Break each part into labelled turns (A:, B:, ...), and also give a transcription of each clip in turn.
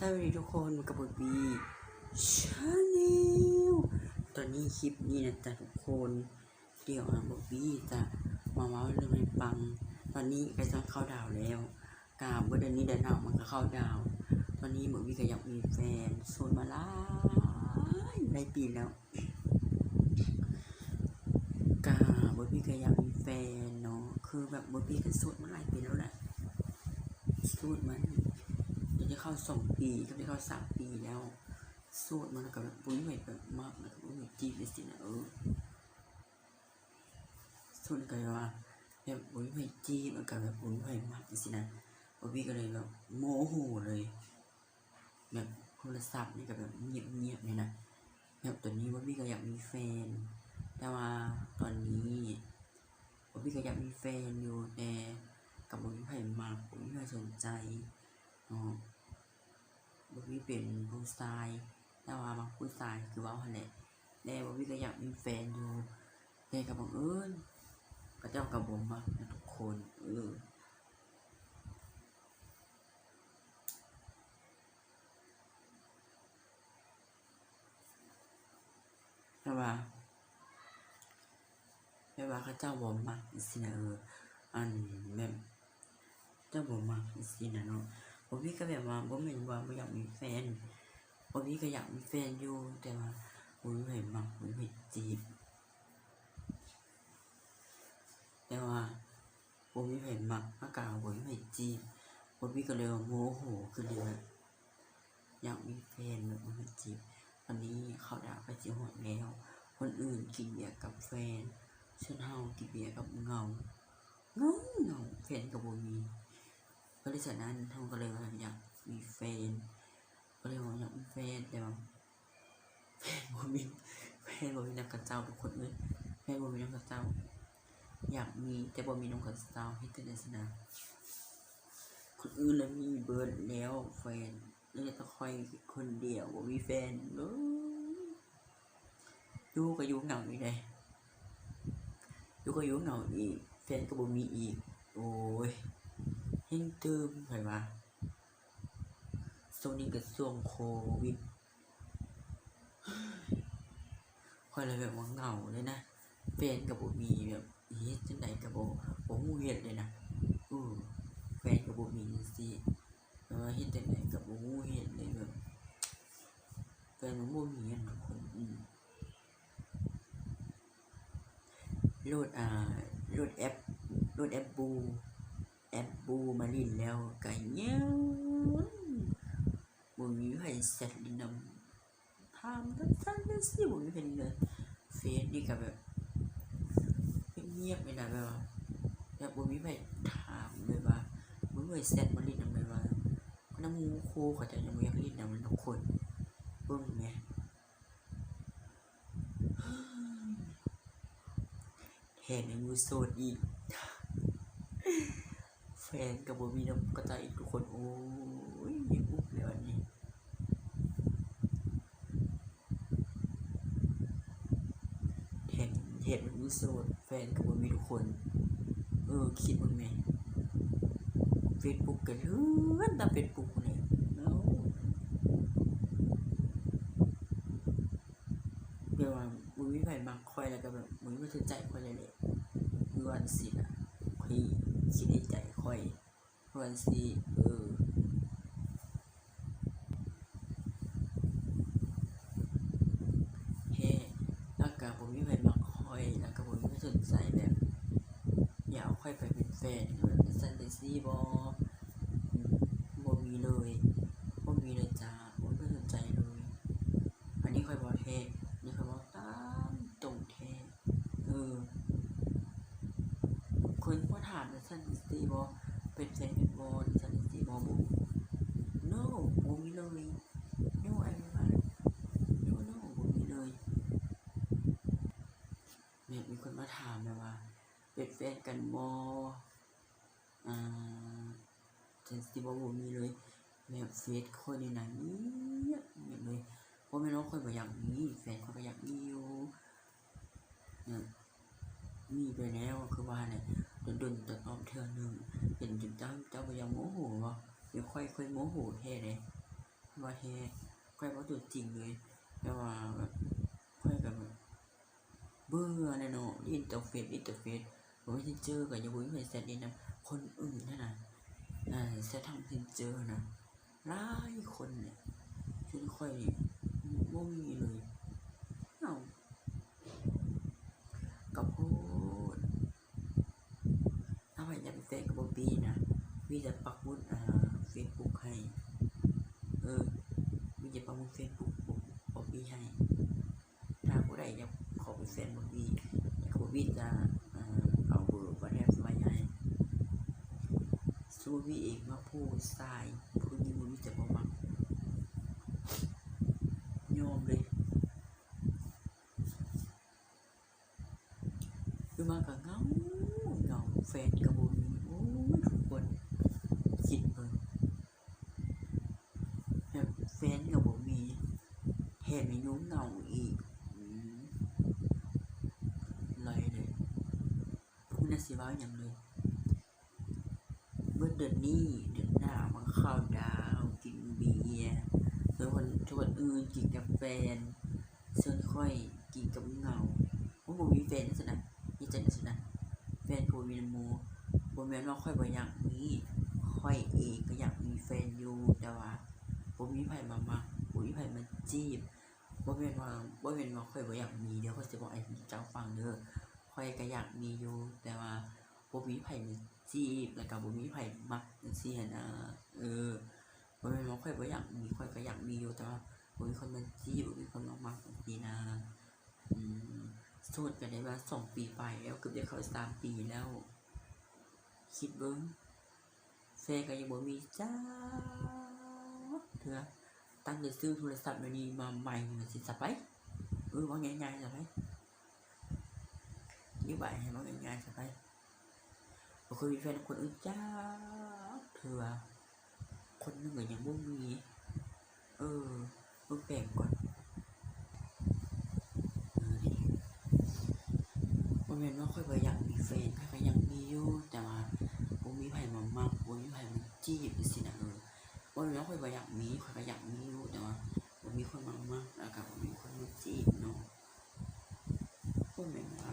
A: สวัสดีทุกคนกับบทบีชาแนลตอนนี้คลิปนี้นะจ๊ะทุกคน เดี๋ยวนะบทบีจะมาเมาเรื่องในปัง ตอนนี้ก็จะเข้าดาวแล้วกาบเดือนนี้เดือนหน้ามันก็เข้าดาว ตอนนี้บทบีก็อยากมีแฟนโซนมาหลายหลายปีแล้วกาบทบีก็อยากมีแฟนเนาะคือแบบบทบีก็โสดมาหลายปีแล้วแหละโสดมา จะเข้าสองปีก็ได้เข้าสามปีแล้วสูตรมันก็แบบปุ้ยใหม่แบบมากนะปุ้ยใหม่จีบเลยสินะเออสูตรก็เลยว่าแบบปุ้ยใหม่จีบมันก็แบบปุ้ยใหม่มากเลยสินะบอบบี้ก็เลยแบบโมโหเลย แบบโทรศัพท์นี่ก็แบบเงียบๆเลยนะแบบตอนนี้บอบบี้ก็อยากมีแฟน แต่ว่าตอนนี้บอบบี้ก็อยากมีแฟนอยู่แต่กับปุ้ยใหม่มากปุ้ยใหม่สนใจอ๋อ เป็นผู้ชาย แต่ว่าบางผู้ชายคือว่าหันแหละแต่บ่มีก็อยากมีแฟนอยู่แต่ก็บังเอิญก็เจ้ากับบ่มักนะทุกคนเออแต่ว่าแต่ว่าเขาเจ้าบ่มักสินะเอออันแบบเจ้าบ่มักสินะเนาะ บ่มีก็แบบว่าบ่แม่นว่าบ่อยากมีแฟนบ่มีก็อยากมีแฟนอยู่แต่ว่าบ่มีไผมักบ่มีไผจีบ แต่ว่าบ่มีไผมักอากาบ่มีไผจีบบ่มีก็เลยโมโหคือเลยอยากมีแฟนแบบบ่มีจีบวันนี้เขาด่าไปสิฮอดแล้ว คนอื่นกินเบียร์กับแฟนส่วนเฮากินเบียร์กับเงาเงาเงาแฟนก็บ่มี บริษัทนั้นทำก็เลยว่าอยากมีแฟนก็เลยว่าอยากมีแฟนแต่ว่าแฟนบ่มีแฟนบ่มีน้ำกับเจ้าทุกคนเลยแฟนบ่มีน้ำกับเจ้า อยากมีแต่บ่มีน้ำกับเจ้าให้เต้นในสนามคนอื่นแล้วมีเบิร์ดแล้วแฟนแล้วจะคอยคนเดียวบ่มีแฟนเลยอยู่ก็ยู่เหงาอีกเลยยูก็ยู่เหงาอีกแฟนก็บ่มีอีก โอ้ย เฮงตืมไผว่าช่วงนี้ก็ช่วงโควิดคอยเลยแบบว่าเหงาเลยนะแฟนกับบ่มีแบบเฮ็ดจังไดกับบ่บ่ฮู้เฮ็ดเลยนะเออแฟนกับบ่มีจังซี่แต่ว่าเฮ็ดจังไดกับบ่ฮู้เฮ็ดเลยแบบแฟนมันบ่มีอะทุกคนอืมโหลดอ่าโหลดแอปโหลดแอปบู แอปบูมาลินแล้วไก่เงี้ยวบ่มีไผเสร็จลินนำทำทั้งทั้งทั้งสิบ่มีไผเลยเฟซนี่ก็แบบเงียบๆไปนะแบบว่าแบบบ่มีไผถามเลยว่าบ่มีไผเสร็จมาลินนำเลยว่าน้ำหมูครูเขาจะยังบ่อยากลินนำทุกคนเบิ่งแหมแถมยังอยู่โสดอีก แฟนกับบมีน้ำกระจายอีกทุกคนโอ้ยยิ้มอุบเลยวันนี้เห็นเห็นมันรู้โสดแฟนกับบ่มีทุกคน เออคิดมึงไงเฟซบุ๊กกันเลื่อนตามเฟซบุ๊กเลยแล้วเดี๋ยวว่ามึงมีไผมักคอยแล้วก็แบบมึงไม่ถือใจคอยเลยแหละคือวันสิน่ะคอ ยคิดในใจคอยวันสิเออเฮ้แล้วก็ผมมีไผมักคอยแล้วก็ผมไม่สนใจแบบ อยากค่อยไปเป็นแฟนแบบเป็นซันเดซี่บอบ่มีเลยบ่มีเลยจ้าผมไม่สนใจเลย อันนี้ค่อยบอกเทนี่ค่อยบอกตามตรงเทเออ คนก็ถามในซันเดซี่บอเป็นแฟนเป็นบอลซันเดซี่บอบุ no บ่มีเลย no ไอ้ไม่มา no no บ่มีเลยเนี่ยมีคนมาถามแบบว่า เป็นแฟนกัน บออ่าเจนสิบอบ่มีเลยแบบเฟซคนในนั้นเงียบเงียบเลยเพราะไม่น้องคนบ่อย่ากมีแฟนเขาก็อย่ากมีอยู่เนี่ยมีไปแล้วคือว่าเนี่ยโดนๆแต่ตอบเทื่อหนึ่งเป็นจนเจ้าเจ้าบ่อยังโมโหบ่เดี๋ยวค่อยค่อยโมโหแท้เลยว่าแท้ค่อยว่าตัวจริงเลยแต่ว่าแบบค่อยแบบเบื่อแน่เนาะอินเตอร์เฟซอินเตอร์เฟซ ผมไม่ได้เจอกับยังบุ้ยไม่เสร็จนี่นะคนอื่นนั่นน่ะอ่าเซตทางที่เจอนะหลายคนเนี่ยจนค่อยนี่บ่มีเลยเอากับโพดถ้าไปจะไปเฟซกับบอบบี้นะมีแต่ปักหมุดอ่าเฟซบุ๊กให้ เออมีจะปักหมุดเฟซบุ๊กบอบบี้ให้ถ้าผู้ใดอยากขอเป็นแฟนบอบบี้อยากบอบบี้จะเอ่อเอาเบอร์มาแทบไว้ให้ สู้พี่เองมาพูดทรายผู้นี้มันมีแต่บ่มักยอมเลยคือมากับเงาเงาแฟนกับบุญโอ้ยทุกคนคิดเบิ่งแบบแฟนกับบ่มีแถมมีนุ่งเงาอีกอืมลยเลยพูดน่าสิเว้าอย่างเลย เดือนนี้เดือนหน้ามันเข้าดาวกินเบียร์ส่วนคนชวนอื่นกินกับแฟนส่วนค่อยกินกับเงาเพราะผมมีแฟนสินะมีใจสินะแฟนผมมีนำหมูผมแม้นว่าค่อยบ่อยากมีค่อยเองก็อยากมีแฟนอยู่แต่ว่าผมมีไผมามาผมมีไผมาจีบบ่แม่นว่าบ่แม่นว่าข่อยบ่อยากมีเดี๋ยวข่อยสิบอกให้เจ้าฟังเด้อข่อยก็อยากมีอยู่แต่ว่า บ่มีไผมาจีบแล้วก็บ่มีไผ่มักจังซี่นะเออบ่แม่นว่าข่อยบ่อยากมีข่อยก็อยากมีอยู่แต่ว่าบ่มีคนมาจีบบ่มีคนมามักจังซี่นะอืมโสดกันได้ว่าสองปีไปแล้วเกือบจะเข้าสามปีแล้ว คิดเบิ่งแฟนก็ยังบ่มีจ้าเถื่อตั้งใจซื้อโทรศัพท์เดี๋ยวนี้มาใหม่มันสิสับไปเออว่าง่ายๆสับไปยี่บายให้ว่าง่ายๆสั บ่เคยมีแฟนคนอื่นจ้าเถื่อคนหนึงก็ยังบ่มี เออมึงแบ่งก่อนเนี่บ่แม่นว่าค่อยบ่อยากมีแฟนค่อยก็ยังมีอยู่แต่ว่าบ่มีไผมามักบ่มีไผมาจีบจังซี่นะเออว่าแล้วค่อยบ่อยากมีค่อยก็อยากมีอยู่แต่ว่าบ่มีคนมามากแล้วก็บ่มีคนมาจีบเนาะคนแม่นว่า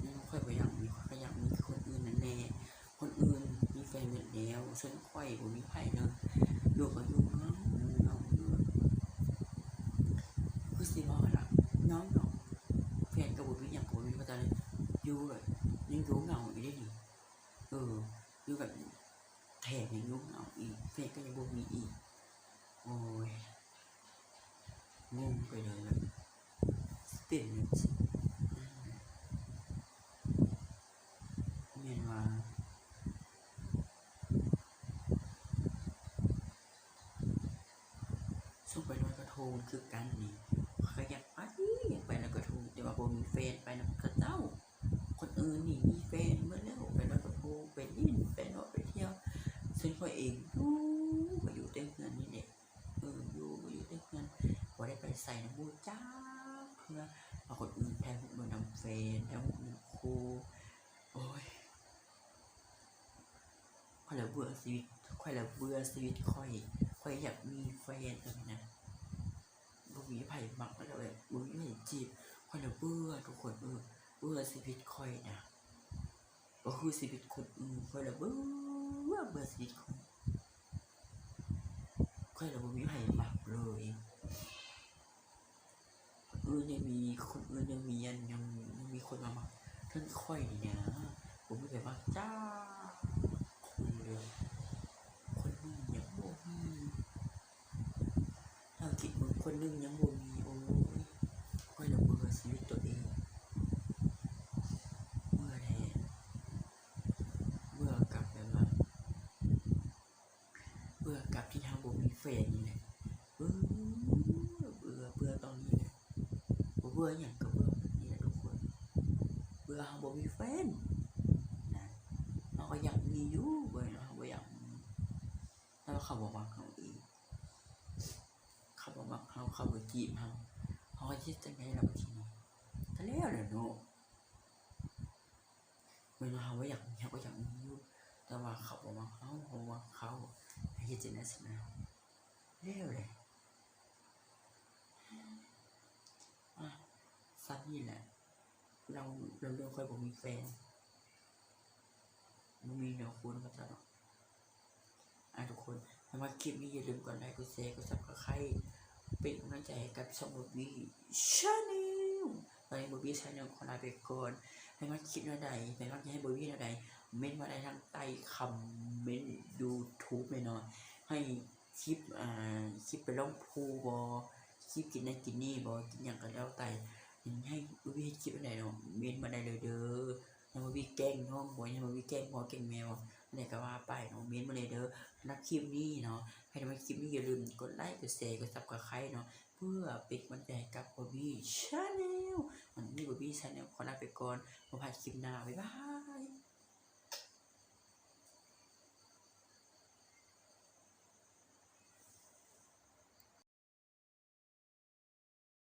A: เนี่ยค่อยบ่อยากมีค่อยก็อยากมีคนอื่นนั่นแน่คนอื่นมีแฟนหมดแล้ว ส่วนค่อยบ่มีไผเลยอยู่ก็อยู่เงาเงาอยู่คือสิว่าล่ะเงาเนาะแฟนก็บ่มีหยังก็บ่มีว่าแต่อยู่แบบยังอยู่เหงาอยู่ได้ดิเอออยู่แบบแถมยังยุ่งเอาอีกเฟซก็ยังบ่มีอีกโอ้ยงงไปเลยแบบเปลี่ยนเลยสิเมียนว่าส่งไปลอยกระ ทงคือกันนี่ขาอยากไปอยากไปลอยกระทงแต่ว่าบ่มีแฟนไปนะกระเจ้า คนอื่นนี่มีแฟนเมื่อแล้วไปลอยกระทงไปลิ้นไปนาะไปเที่ยวซึ่งข้อเองอยู่ก็อยู่แต่เพื่อนนี่แหละเอออยู่ก็อยู่แต่เพื่อนบ่ได้ไปใส่น้ำมูจ้าเพื่อเอาคนอื่นแทนพวกมันนำเฟนแทนพวกมันครูโอ้ยค่อยละเบื่อชีวิตค่อยละเบื่อชีวิตค่อยค่อยอยากมีแฟนแบบนี้นะ มีไผมักแล้วแบบบ่มีไผจีบคอยละเบื่อทุกคนเออเบื่อชีวิตคอยนะก็คือชีวิตคนอื่นค่อยละเบื่อเบื่อชีวิตคนคอยเราบ่มีใครมักเลยคนอื่นยังมีคนอื่นยังมียันยังยังมีคนมามักท่านค่อยนี่นะผมไม่เคยมักจ้าคนเลยคนหนึงยังบ่มีถ้า คนหนึงยังบ่มีโอ้ยค่อยเราเบื่อชีวิตตัวเองเบื่อแทนเบื่อกับแบบว่าเบื่อกับที่ทำบ่มีแฟนนี่แหละเบื่อเบื่อเบื่อตอนนี้แหละเบื่ออย่างก็เบื่อนี้แหละทุกคนเบื่อเฮาบ่มีแฟนนะเราก็อยากมีอยู่เบื่อเราบ่อยากแล้วเขาบอกว่าเขา อีกเขาบอกว่าเขาเขาบ่จีบเฮาเขาก็คิดจังไดล่ะบัดทีนี้ก็แล้วแหละเนาะเวลาเฮาบ่อยากเฮาก็อยากมีอยู่แต่ว่าเขาบอกว่าเขาเพราะว่าเขาเฮ็ดจังได๋สินะเร็วเลยอะซันนี่แหละ เราเราเลือกค่อยบอกมีแฟนมันมีแนวคุณก็จะอะทุกคนถ้ามาคลิปนี้อย่าลืมกดไลค์กดแชร์กดซับสไครต์ เป็นกำลังใจให้กับช่องบอบบี้ชาแนลตอนนี้บอบบี้ชาแนลขอลาไปก่อนให้มาคลิปหน้าใดเป็นกำลังใจให้บอบบี้หน้าใดเม้นมาได้ทางใต้คอมเมนต์ยูทูบเลยเนาะให้คลิปอ่าคลิปไปล่องพูบอคลิปกินนั่นกินนี่บอกินอย่างกันแล้วแต่ให้บอบบี้คลิปอะไรเนาะเม้นมาได้เลยเด้อให้บอบบี้แกล้งน้องบอยให้บอบบี้แกล้งพ่อแกล้งแมว อะไรก็ว่าไปเนาะเม้นมาเลยเด้อนักคลิปนี้เนาะให้ทำให้คลิปนี้อย่าลืมกดไลค์กดแชร์กดซับสไครเนาะเพื่อเป็นกำลังใจกับบอบบี้ชาแนลวันนี้บอบบี้ชาแนลขอลาไปก่อนมาพบคลิปหน้าบ๊ายบาย